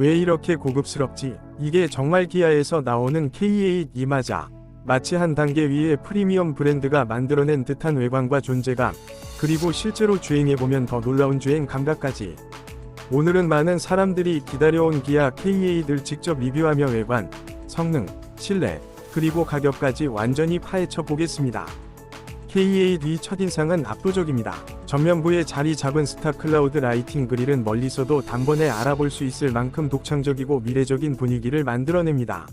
왜 이렇게 고급스럽지? 이게 정말 기아에서 나오는 K8 이마자. 마치 한 단계 위에 프리미엄 브랜드가 만들어낸 듯한 외관과 존재감, 그리고 실제로 주행해보면 더 놀라운 주행 감각까지. 오늘은 많은 사람들이 기다려온 기아 K8을 직접 리뷰하며 외관, 성능, 실내, 그리고 가격까지 완전히 파헤쳐 보겠습니다. K8의 첫인상은 압도적입니다. 전면부에 자리 잡은 스타 클라우드 라이팅 그릴은 멀리서도 단번에 알아볼 수 있을 만큼 독창적이고 미래적인 분위기를 만들어냅니다.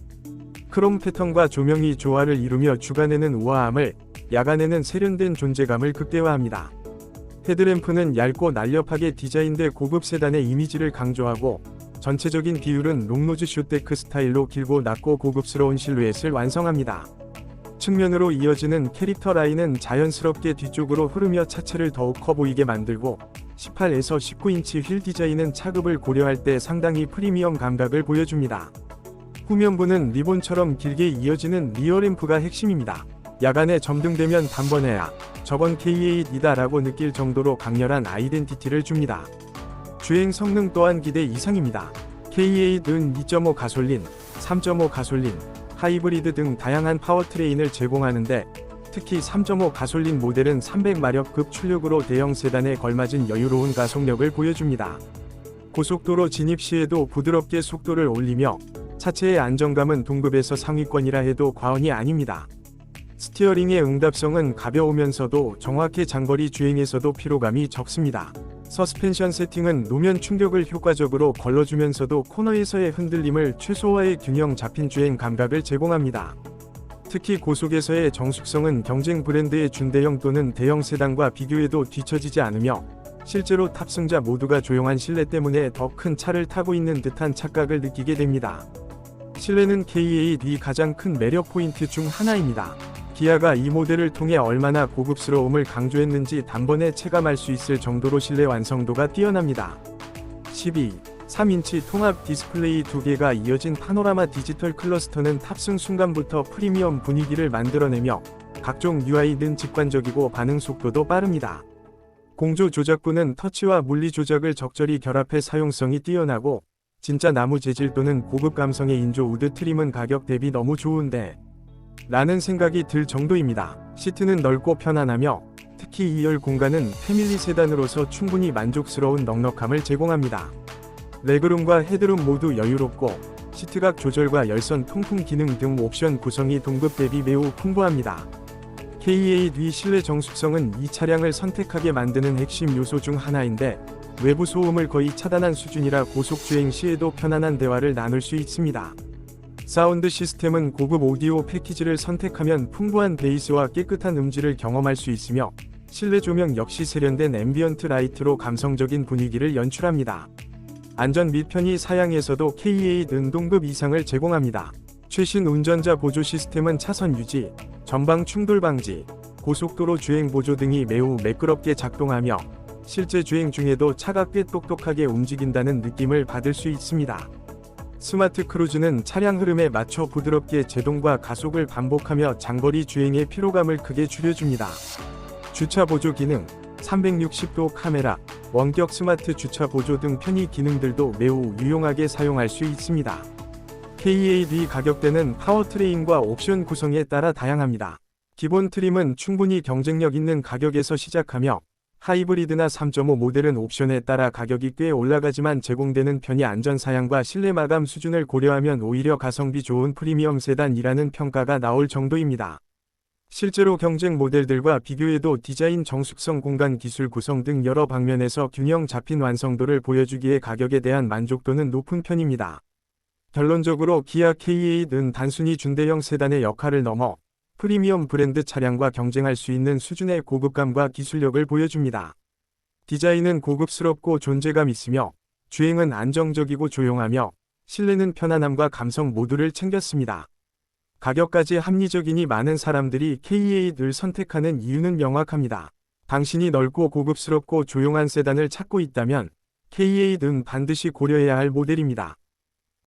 크롬 패턴과 조명이 조화를 이루며 주간에는 우아함을, 야간에는 세련된 존재감을 극대화합니다. 헤드램프는 얇고 날렵하게 디자인돼 고급 세단의 이미지를 강조하고 전체적인 비율은 롱노즈 슈테크 스타일로 길고 낮고 고급스러운 실루엣을 완성합니다. 측면으로 이어지는 캐릭터 라인은 자연스럽게 뒤쪽으로 흐르며 차체를 더욱 커 보이게 만들고 18에서 19인치 휠 디자인은 차급을 고려할 때 상당히 프리미엄 감각을 보여줍니다. 후면부는 리본처럼 길게 이어지는 리어램프가 핵심입니다. 야간에 점등되면 단번에야 저건 K8이다 라고 느낄 정도로 강렬한 아이덴티티를 줍니다. 주행 성능 또한 기대 이상입니다. K8은 2.5 가솔린, 3.5 가솔린, 하이브리드 등 다양한 파워트레인을 제공하는데 특히 3.5 가솔린 모델은 300마력급 출력으로 대형 세단에 걸맞은 여유로운 가속력을 보여줍니다. 고속도로 진입 시에도 부드럽게 속도를 올리며 차체의 안정감은 동급에서 상위권이라 해도 과언이 아닙니다. 스티어링의 응답성은 가벼우면서도 정확해 장거리 주행에서도 피로감이 적습니다. 서스펜션 세팅은 노면 충격을 효과적으로 걸러주면서도 코너에서의 흔들림을 최소화해 균형 잡힌 주행 감각을 제공합니다. 특히 고속에서의 정숙성은 경쟁 브랜드의 준대형 또는 대형 세단과 비교해도 뒤처지지 않으며 실제로 탑승자 모두가 조용한 실내 때문에 더 큰 차를 타고 있는 듯한 착각을 느끼게 됩니다. 실내는 K8이 가장 큰 매력 포인트 중 하나입니다. 기아가 이 모델을 통해 얼마나 고급스러움을 강조했는지 단번에 체감할 수 있을 정도로 실내 완성도가 뛰어납니다. 12. 3인치 통합 디스플레이 두 개가 이어진 파노라마 디지털 클러스터는 탑승 순간부터 프리미엄 분위기를 만들어내며 각종 UI는 직관적이고 반응 속도도 빠릅니다. 공조 조작부는 터치와 물리 조작을 적절히 결합해 사용성이 뛰어나고 진짜 나무 재질 또는 고급 감성의 인조 우드 트림은 가격 대비 너무 좋은데 라는 생각이 들 정도입니다. 시트는 넓고 편안하며 특히 2열 공간은 패밀리 세단으로서 충분히 만족스러운 넉넉함을 제공합니다. 레그룸과 헤드룸 모두 여유롭고 시트각 조절과 열선 통풍 기능 등 옵션 구성이 동급 대비 매우 풍부합니다. K8위 실내 정숙성은 이 차량을 선택하게 만드는 핵심 요소 중 하나인데 외부 소음을 거의 차단한 수준이라 고속 주행 시에도 편안한 대화를 나눌 수 있습니다. 사운드 시스템은 고급 오디오 패키지를 선택하면 풍부한 베이스와 깨끗한 음질을 경험할 수 있으며 실내 조명 역시 세련된 앰비언트 라이트로 감성적인 분위기를 연출합니다. 안전 및 편의 사양에서도 K8 은동급 이상을 제공합니다. 최신 운전자 보조 시스템은 차선 유지, 전방 충돌 방지, 고속도로 주행 보조 등이 매우 매끄럽게 작동하며 실제 주행 중에도 차가 꽤 똑똑하게 움직인다는 느낌을 받을 수 있습니다. 스마트 크루즈는 차량 흐름에 맞춰 부드럽게 제동과 가속을 반복하며 장거리 주행의 피로감을 크게 줄여줍니다. 주차 보조 기능, 360도 카메라, 원격 스마트 주차 보조 등 편의 기능들도 매우 유용하게 사용할 수 있습니다. K8의 가격대는 파워트레인과 옵션 구성에 따라 다양합니다. 기본 트림은 충분히 경쟁력 있는 가격에서 시작하며 하이브리드나 3.5 모델은 옵션에 따라 가격이 꽤 올라가지만 제공되는 편의 안전 사양과 실내 마감 수준을 고려하면 오히려 가성비 좋은 프리미엄 세단이라는 평가가 나올 정도입니다. 실제로 경쟁 모델들과 비교해도 디자인 정숙성 공간 기술 구성 등 여러 방면에서 균형 잡힌 완성도를 보여주기에 가격에 대한 만족도는 높은 편입니다. 결론적으로 기아 K8은 단순히 준대형 세단의 역할을 넘어 프리미엄 브랜드 차량과 경쟁할 수 있는 수준의 고급감과 기술력을 보여줍니다. 디자인은 고급스럽고 존재감 있으며 주행은 안정적이고 조용하며 실내는 편안함과 감성 모두를 챙겼습니다. 가격까지 합리적이니 많은 사람들이 K8을 선택하는 이유는 명확합니다. 당신이 넓고 고급스럽고 조용한 세단을 찾고 있다면 K8은 반드시 고려해야 할 모델입니다.